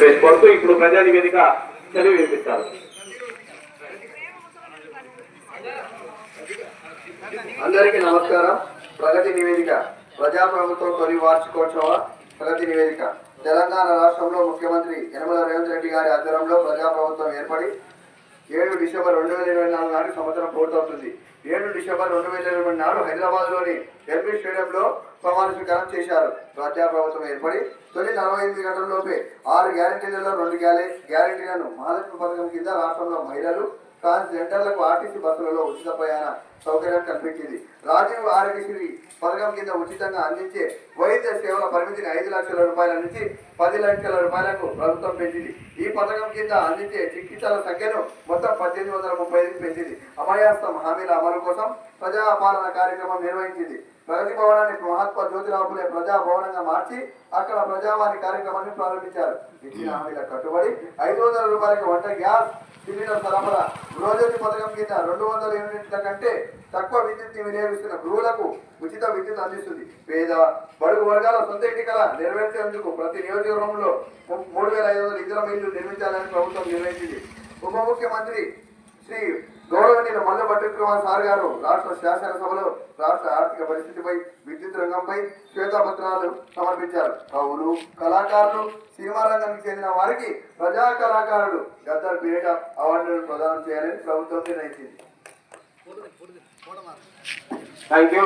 కోరుతూ ఇప్పుడు ప్రజా నివేదిక చదివి వినిపిస్తారు అందరికీ నమస్కారం. ప్రగతి నివేదిక. ప్రజాప్రభుత్వం తొలి వార్షికోత్సవ ప్రగతి నివేదిక. తెలంగాణ రాష్ట్రంలో ముఖ్యమంత్రి యనమల రేవంత్ రెడ్డి గారి ఆధ్వర్యంలో ప్రజాప్రభుత్వం ఏర్పడి ఏడు డిసెంబర్ రెండు వేల ఇరవై నాలుగు నాటి సంవత్సరం పూర్తవుతుంది. ఏడు డిసెంబర్ రెండు వేల ఇరవై నాడు హైదరాబాద్లోని ఎల్బీ స్టేడియంలో ప్రమాణ స్వీకారం చేశారు. ప్రజాప్రభుత్వం ఏర్పడి తొలి నలభై ఎనిమిది గంటలలోపే ఆరు గ్యారెంటీలలో రెండు గ్యాలే గ్యారెంటీలను మహాలక్ష్మి పథకం కింద రాష్ట్రంలో మహిళలు ట్రాన్స్జెండర్లకు ఆర్టీసీ బస్సులలో ఉచిత ప్రయాణ సౌకర్యం కల్పించింది. రాజీవ్ ఆరోగ్యశ్రీ పథకం కింద ఉచితంగా అందించే వైద్య సేవల పరిమితిని ఐదు లక్షల రూపాయల నుంచి పది లక్షల రూపాయలకు ప్రభుత్వం పెంచింది. ఈ పథకం కింద అందించే చికిత్సల సంఖ్యను మొత్తం పద్దెనిమిది వందల ముప్పై ఐదుకి పెంచింది. అభయాస్తం హామీల అమలు కోసం ప్రజాపాలన కార్యక్రమం నిర్వహించింది. ప్రగతి భవనాన్ని మహాత్మా జ్యోతిరావు ఫులే ప్రజా భవనంగా మార్చి అక్కడ ప్రజావాణి కార్యక్రమాన్ని ప్రారంభించారు. ఇచ్చిన హామీల కట్టుబడి ఐదు వందల రూపాయలకి వంట గ్యాస్ సిలిండర్ సరఫరా గృహజ్యోతి పథకం కింద రెండు వందల యూనిట్ల కంటే తక్కువ విద్యుత్ వినియోగిస్తున్న గృహులకు ఉచిత విద్యుత్ అందిస్తుంది. పేద బడుగు వర్గాల సొంత ఎన్నికల నెరవేర్చేందుకు ప్రతి నియోజకవర్గంలో మూడు వేల ఐదు వందల ఇతర ఇల్లు నిర్మించాలని ప్రభుత్వం నిర్ణయించింది. ఉప ముఖ్యమంత్రి శ్రీ గౌరవనీయుల మల్ల భట్టికుమార్ సార్ గారు రాష్ట్ర శాసనసభలో రాష్ట్ర ఆర్థిక పరిస్థితిపై విద్యుత్ రంగంపై శ్వేతపత్రాలు సమర్పించారు. కవులు కళాకారులు సినిమా రంగానికి చెందిన వారికి ప్రజా కళాకారులు గద్దర్ పీరియడ్ అవార్డులను ప్రదానం చేయాలని ప్రభుత్వం నిర్ణయించింది. Thank you